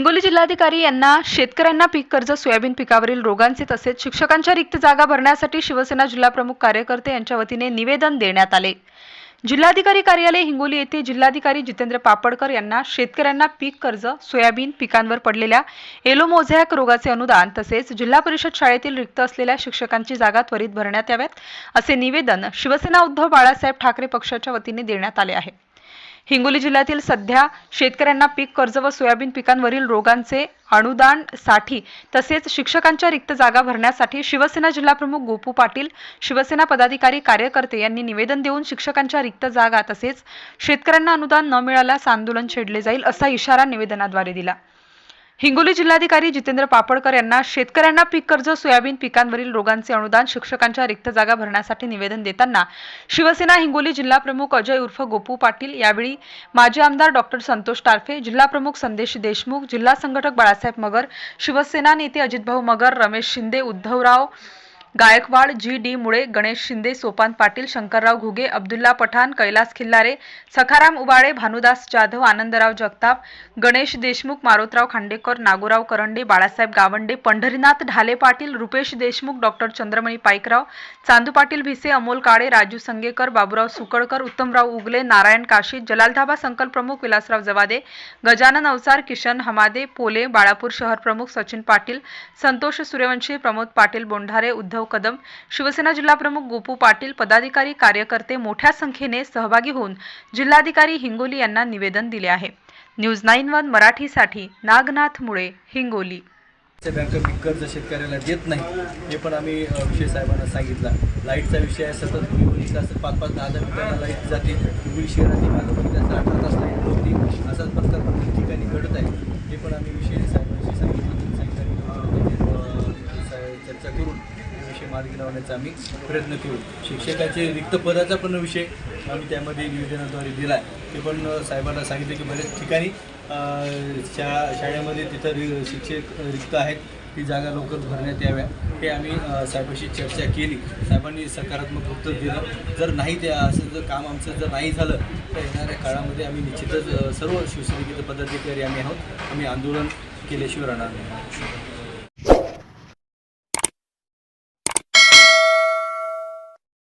हिंगोली जिल्हाधिकारी यांना शेतकऱ्यांना पीक कर्ज सोयाबीन पिकावरील रोगांचे तसेच शिक्षकांच्या रिक्त जागा भरण्यासाठी शिवसेना जिल्हाप्रमुख कार्यकर्ते यांच्या वतीने निवेदन देण्यात आले. जिल्हाधिकारी कार्यालय हिंगोली येथे जिल्हाधिकारी जितेंद्र पापडकर यांना शेतकऱ्यांना पीक कर्ज सोयाबीन पिकांवर पडलेल्या एलोमोझॅक रोगाचे अनुदान तसेच जिल्हा परिषद शाळेतील रिक्त असलेल्या शिक्षकांची जागा त्वरित भरण्यात याव्यात असे निवेदन शिवसेना उद्धव बाळासाहेब ठाकरे पक्षाच्या वतीने देण्यात आले आहे. हिंगोली जिल्ह्यातील सध्या शेतकऱ्यांना पीक कर्ज व सोयाबीन पिकांवरील रोगांचे अनुदानसाठी तसेच शिक्षकांच्या रिक्त जागा भरण्यासाठी शिवसेना जिल्हाप्रमुख गोपू पाटील शिवसेना पदाधिकारी कार्यकर्ते यांनी निवेदन देऊन शिक्षकांच्या रिक्त जागा तसेच शेतकऱ्यांना अनुदान न मिळाल्यास आंदोलन छेडले जाईल असा इशारा निवेदनाद्वारे दिला. हिंगोली जिल्हाधिकारी जितेंद्र पापडकर यांना शेतकऱ्यांना पीक कर्ज सोयाबीन पिकांवरील रोगांचे अनुदान शिक्षकांच्या रिक्त जागा भरण्यासाठी निवेदन देताना शिवसेना हिंगोली जिल्हाप्रमुख अजय उर्फ गोपू पाटील यावेळी माजी आमदार डॉक्टर संतोष टारफे जिल्हाप्रमुख संदेश देशमुख जिल्हा संघटक बाळासाहेब मगर शिवसेना नेते Ajitbhau Magar Ramesh Shinde Uddhavrao Gaikwad G D Mule Ganesh Shinde Sopan Patil Shankarrao Ghuge Abdulla Pathan Kailas Khillare Sakharam Ubale Bhanudas Jadhav Anandrao Jagtap Ganesh Deshmukh Marotrao Khandekar Nagorao Karande Balasaheb Gawande Pandharinath Dhale Patil Rupesh Deshmukh doctor Chandramani Paikrao Chandu Patil Bhise Amol Kale Raju Sangekar Baburao Sukalkar Uttamrao Ugale Narayan Kashi Jalaldhaba संकल्प प्रमुख विलासराव जवादे गजानन अवसार किशन हमादे पोले बाळापूर शहर प्रमुख सचिन पाटील संतोष सूर्यवंशी प्रमोद पाटील बोंढारे उद्धव कदम. शिवसेना जिल्हाप्रमुख गोपू पाटील पदाधिकारी कार्यकर्ते मोठ्या संख्येने सहभागी होऊन जिल्हाधिकारी हिंगोली यांना निवेदन दिले आहे. न्यूज नाईन वन मराठीसाठी नागनाथ मुळे हिंगोली. बँक पीक कर्ज शेतकऱ्याला देत नाही हे पण आम्ही विषय साहेबांना सांगितला. लाईटचा विषय आहे सतत हिंगोली पाच पाच दहा दहा मिनिटांना लाइट जाते. हिंगोली शहरातील मागं बघितल्यास अठरा तास लाइट नव्हती मार्गी लावण्याचा आम्ही प्रयत्न करू. शिक्षकाचे रिक्त पदाचा पण विषय आम्ही त्यामध्ये नियोजनाद्वारे दिला आहे ते पण साहेबांना सांगितलं की बऱ्याच ठिकाणी शाळा शाळेमध्ये तिथं रि शिक्षक रिक्त आहेत. ती जागा लवकर भरण्यात याव्या. हे आम्ही साहेबांशी चर्चा केली. साहेबांनी सकारात्मक उत्तर दिलं. जर नाही ते असं जर काम आमचं जर नाही झालं तर येणाऱ्या काळामध्ये आम्ही निश्चितच सर्व शिवसैनिकेचे पदाधिकारी आम्ही आहोत. आम्ही आंदोलन केल्याशिवाय राहणार नाही.